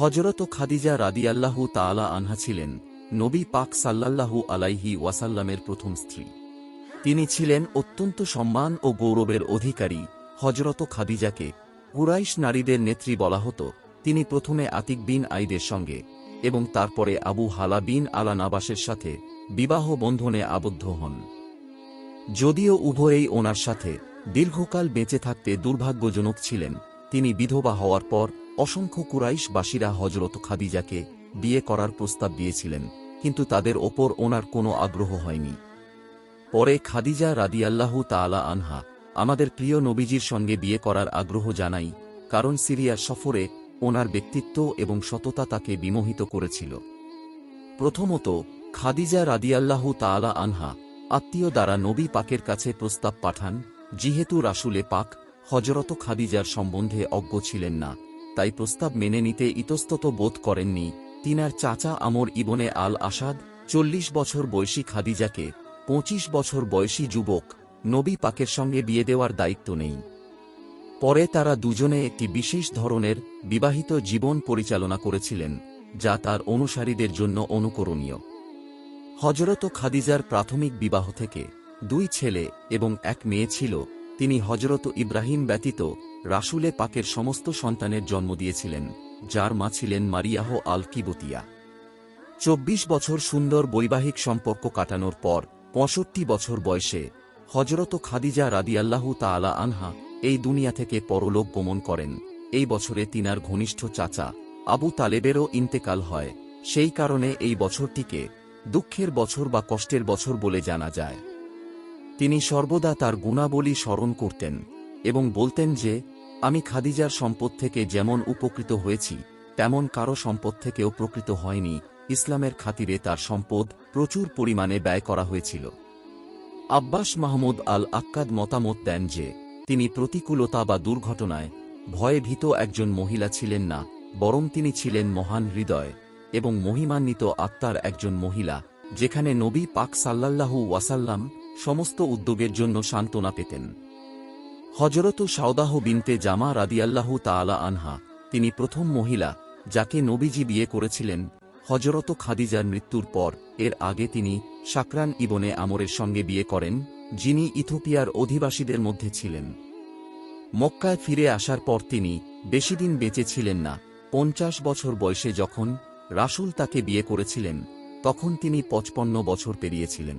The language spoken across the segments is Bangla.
হজরত খাদিজা রাদিয়াল্লাহু তাআলা আনহা ছিলেন নবী পাক সাল্লাল্লাহু আলাইহি ওয়াসাল্লামের প্রথম স্ত্রী। তিনি ছিলেন অত্যন্ত সম্মান ও গৌরবের অধিকারী হজরত খাদিজাকে। কুরাইশ নারীদের নেত্রী বলা হতো। তিনি প্রথমে আতিক বিন আইদের সঙ্গে এবং তারপরে আবু হালা বিন আলা নাবাসের সাথে বিবাহ বন্ধনে আবদ্ধ হন। যদিও উভয়েই ওনার সাথে দীর্ঘকাল বেঁচে থাকতে দুর্ভাগ্যজনক ছিলেন, তিনি বিধবা হওয়ার পর অসংখ্য কুরাইশবাসীরা হজরত খাদিজাকে বিয়ে করার প্রস্তাব দিয়েছিলেন, কিন্তু তাদের ওপর ওনার কোনো আগ্রহ হয়নি। পরে খাদিজা রাদিয়াল্লাহু তাআলা আনহা আমাদের প্রিয় নবীজির সঙ্গে বিয়ে করার আগ্রহ জানাই, কারণ সিরিয়া সফরে ওনার ব্যক্তিত্ব এবং সততা তাকে বিমোহিত করেছিল। প্রথমত, খাদিজা রাদিয়াল্লাহু তাআলা আনহা আত্মীয় দ্বারা নবী পাকের কাছে প্রস্তাব পাঠান, যেহেতু রাসুলে পাক হজরত খাদিজার সম্বন্ধে অজ্ঞ ছিলেন না তাই প্রস্তাব মেনে নিতে ইতস্তত বোধ করেননি। তিনার চাচা আমর ইবনে আল আসাদ চল্লিশ বছর বয়সী খাদিজাকে, পঁচিশ বছর বয়সী যুবক, নবী পাকের সঙ্গে বিয়ে দেওয়ার দায়িত্ব নেই। পরে তারা দুজনে একটি বিশেষ ধরনের বিবাহিত জীবন পরিচালনা করেছিলেন, যা তার অনুসারীদের জন্য অনুকরণীয়। হজরত খাদিজার প্রাথমিক বিবাহ থেকে দুই ছেলে এবং এক মেয়ে ছিল। তিনি হজরত ইব্রাহিম ব্যতীত রাসুলে পাকের সমস্ত সন্তানের জন্ম দিয়েছিলেন, যার মা ছিলেন মারিয়াহ আল কিবতিয়া চব্বিশ বছর সুন্দর বৈবাহিক সম্পর্ক কাটানোর পর পঁয়ষট্টি বছর বয়সে হজরত খাদিজা রাদিয়াল্লাহু তাআলা আনহা এই দুনিয়া থেকে পরলোক গমন করেন। এই বছরে তিনার ঘনিষ্ঠ চাচা আবু তালেবেরও ইন্তেকাল হয়। সেই কারণে এই বছরটিকে দুঃখের বছর বা কষ্টের বছর বলে জানা যায়। তিনি সর্বদা তার গুণাবলী স্মরণ করতেন এবং বলতেন যে, আমি খাদিজার সম্পদ থেকে যেমন উপকৃত হয়েছি, তেমন কারও সম্পদ থেকেও প্রকৃত হয়নি। ইসলামের খাতিরে তার সম্পদ প্রচুর পরিমাণে ব্যয় করা হয়েছিল। আব্বাস মাহমুদ আল আক্কাদ মতামত দেন যে, তিনি প্রতিকূলতা বা দুর্ঘটনায় ভয়ে ভীত একজন মহিলা ছিলেন না, বরং তিনি ছিলেন মহান হৃদয় এবং মহিমান্বিত আত্মার একজন মহিলা, যেখানে নবী পাক সাল্লাল্লাহু ওয়াসাল্লাম সমস্ত উদ্যোগের জন্য সান্ত্বনা পেতেন। হজরত সাউদাহ বিনতে জামা রাদিয়াল্লাহু তাআলা আনহা, তিনি প্রথম মহিলা যাকে নবীজি বিয়ে করেছিলেন হজরত খাদিজার মৃত্যুর পর। এর আগে তিনি সাকরান ইবনে আমরের সঙ্গে বিয়ে করেন, যিনি ইথোপিয়ার অধিবাসীদের মধ্যে ছিলেন। মক্কায় ফিরে আসার পর তিনি বেশিদিন বেঁচে ছিলেন না। পঞ্চাশ বছর বয়সে যখন রাসূল তাকে বিয়ে করেছিলেন, তখন তিনি পঁচপন্ন বছর পেরিয়েছিলেন।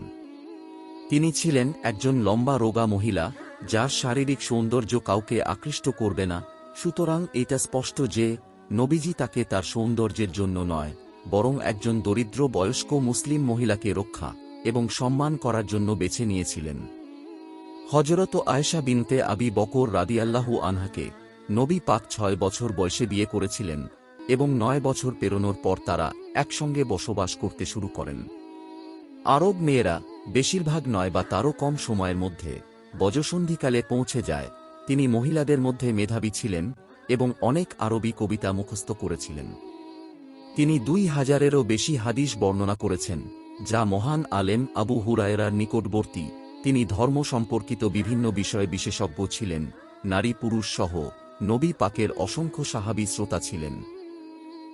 তিনি ছিলেন একজন লম্বা রোগা মহিলা, যার শারীরিক সৌন্দর্য কাউকে আকৃষ্ট করবে না। সুতরাং এটা স্পষ্ট যে, নবীজি তাকে তার সৌন্দর্যের জন্য নয়, বরং একজন দরিদ্র বয়স্ক মুসলিম মহিলাকে রক্ষা এবং সম্মান করার জন্য বেছে নিয়েছিলেন। হজরত আয়েশা বিনতে আবি বকর রাদিয়াল্লাহু আনহাকে নবী পাক ছয় বছর বয়সে বিয়ে করেছিলেন এবং নয় বছর পেরোনোর পর তারা একসঙ্গে বসবাস করতে শুরু করেন। আরব মেয়েরা, বেশিরভাগ নয় বা তারও কম সময়ের মধ্যে, বজসন্ধিকালে পৌঁছে যায়। তিনি মহিলাদের মধ্যে মেধাবী ছিলেন এবং অনেক আরবি কবিতা মুখস্থ করেছিলেন। তিনি দুই হাজারেরও বেশি হাদিস বর্ণনা করেছেন, যা মহান আলেম আবু হুরায়রার নিকটবর্তী। তিনি ধর্ম সম্পর্কিত বিভিন্ন বিষয়ে বিশেষজ্ঞ ছিলেন, নারী পুরুষ সহ, নবী পাকের অসংখ্য সাহাবী শ্রোতা ছিলেন।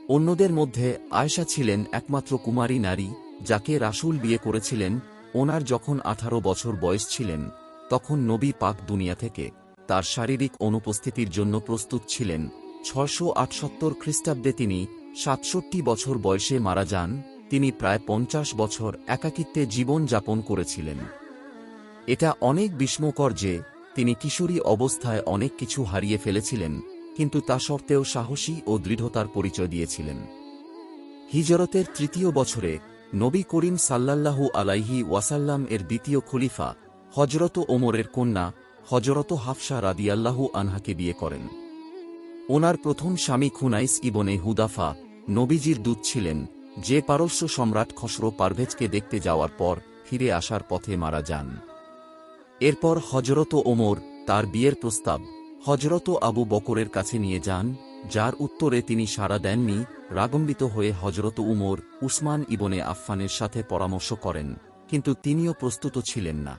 অন্যদের মধ্যে আয়েশা ছিলেন একমাত্র কুমারী নারী যাকে রাসুল বিয়ে করেছিলেন, ওনার যখন আঠারো বছর বয়স ছিলেন, তখন নবী পাক দুনিয়া থেকে তার শারীরিক অনুপস্থিতির জন্য প্রস্তুত ছিলেন। ছয়শো আটসত্তর খ্রিস্টাব্দে তিনি সাতষট্টি বছর বয়সে মারা যান, তিনি প্রায় পঞ্চাশ বছর একাকিত্বে জীবন যাপন করেছিলেন। এটা অনেক বিস্ময়কর যে, তিনি কিশোরী অবস্থায় অনেক কিছু হারিয়ে ফেলেছিলেন, কিন্তু তা সত্ত্বেও সাহসী ও দৃঢ়তার পরিচয় দিয়েছিলেন। হিজরতের তৃতীয় বছরে নবী করিম সাল্লাল্লাহু আলাইহি ওয়াসাল্লাম এর দ্বিতীয় খলিফা হজরত ওমরের কন্যা হজরত হাফসা রাদিয়াল্লাহু আনহাকে বিয়ে করেন। ওনার প্রথম স্বামী খুনাইস ইবনে হুদাফা নবীজির দূত ছিলেন, যে পারস্য সম্রাট খসরো পারভেজকে দেখতে যাওয়ার পর ফিরে আসার পথে মারা যান। এরপর হজরত ওমর তার বিয়ের প্রস্তাব হজরত আবু বকরের কাছে নিয়ে যান যার উত্তরে তিনি সাড়া দেননি, রাগম্বিত হয়ে হজরত উমর উসমান ইবনে আফফানের সাথে পরামর্শ করেন, কিন্তু তিনিও প্রস্তুত ছিলেন না।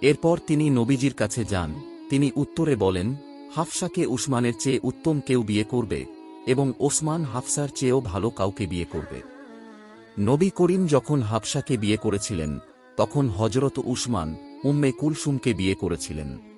এরপর তিনি নবীজির কাছে যান। তিনি উত্তরে বলেন, হাফসাকে উসমানের চেয়ে উত্তম কেউ বিয়ে করবে এবং ওসমান হাফসার চেয়েও ভালো কাউকে বিয়ে করবে। নবী করিম যখন হাফসাকে বিয়ে করেছিলেন, তখন হজরত উসমান উম্মে কুলসুমকে বিয়ে করেছিলেন।